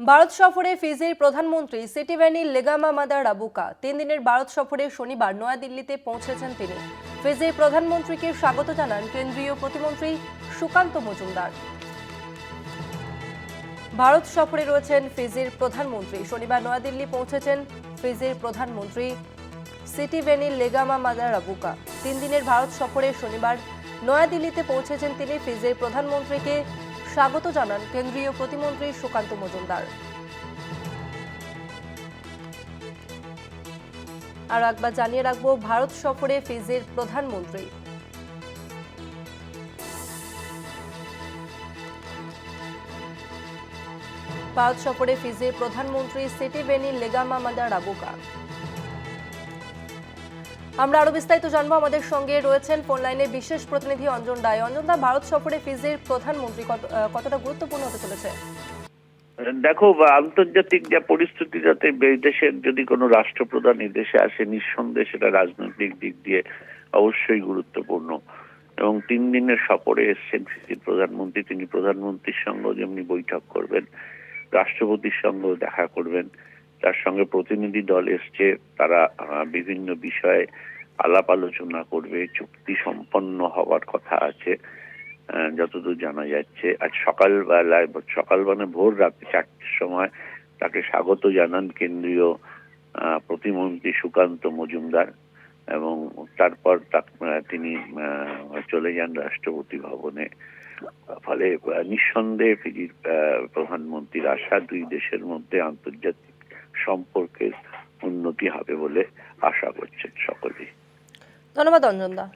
ভারত সফরে ফিজির প্রধানমন্ত্রী সিটিভ্যানি লেগামা মাদার রাবুকা তিন দিনের ভারত সফরে শনিবার নয়াদিল্লিতে পৌঁছেছেন তিনি। ফিজির প্রধানমন্ত্রীকে স্বাগত জানান কেন্দ্রীয় প্রতিমন্ত্রী সুকান্ত মজুমদার। ভারত সফরে রয়েছেন ফিজির প্রধানমন্ত্রী। শনিবার নয়াদিল্লি পৌঁছেছেন ফিজির প্রধানমন্ত্রী সিটিভেনি লেগামা মাদার রাবুকা তিন দিনের ভারত সফরে শনিবার নয়াদিল্লিতে পৌঁছেছেন তিনি ফিজির প্রধানমন্ত্রীকে স্বাগত জানান কেন্দ্রীয় প্রতিমন্ত্রী সুকান্ত মজুমদার। আর একবার জানিয়ে রাখব, ভারত সফরে ফিজির প্রধানমন্ত্রী। ভারত সফরে ফিজির প্রধানমন্ত্রী সিটিভেনি লেগামা মাদার রাবুকা। আমরা আরও বিস্তারিত জানব। আমাদের সঙ্গে রয়েছেন ফোন লাইনে বিশেষ প্রতিনিধি অঞ্জন রায়। অঞ্জন দা, ভারত সফরে ফিজির প্রধানমন্ত্রী কতটা গুরুত্বপূর্ণ হতে চলেছে? দেখো আন্তর্জাতিক যে পরিস্থিতি, যাতে দেশের যদি কোনো রাষ্ট্রপ্রধান এই দেশে আসে, নিঃসন্দেহে সেটা রাজনৈতিক দিক দিয়ে অবশ্যই গুরুত্বপূর্ণ। এবং তিন দিনের সফরে এসছেন ফিজির প্রধানমন্ত্রী। তিনি প্রধানমন্ত্রীর সঙ্গে যেমনি বৈঠক করবেন, রাষ্ট্রপতির সঙ্গেও দেখা করবেন। তার সঙ্গে প্রতিনিধি দল এসছে, তারা বিভিন্ন বিষয়ে আলাপ আলোচনা করবে, চুক্তি সম্পন্ন হওয়ার কথা আছে যতদূর জানা যাচ্ছে। আজ সকালবেলায় সকাল মানে ভোর রাতে চারটের সময় তাকে স্বাগত জানান কেন্দ্রীয় প্রতিমন্ত্রী সুকান্ত মজুমদার এবং তারপর তিনি চলে যান রাষ্ট্রপতি ভবনে। ফলে নিঃসন্দেহে ফিজির প্রধানমন্ত্রীর আশা দুই দেশের মধ্যে আন্তর্জাতিক সম্পর্কের উন্নতি হবে বলে আশা করছেন সকলেই। ধন্যবাদ অঞ্জন দা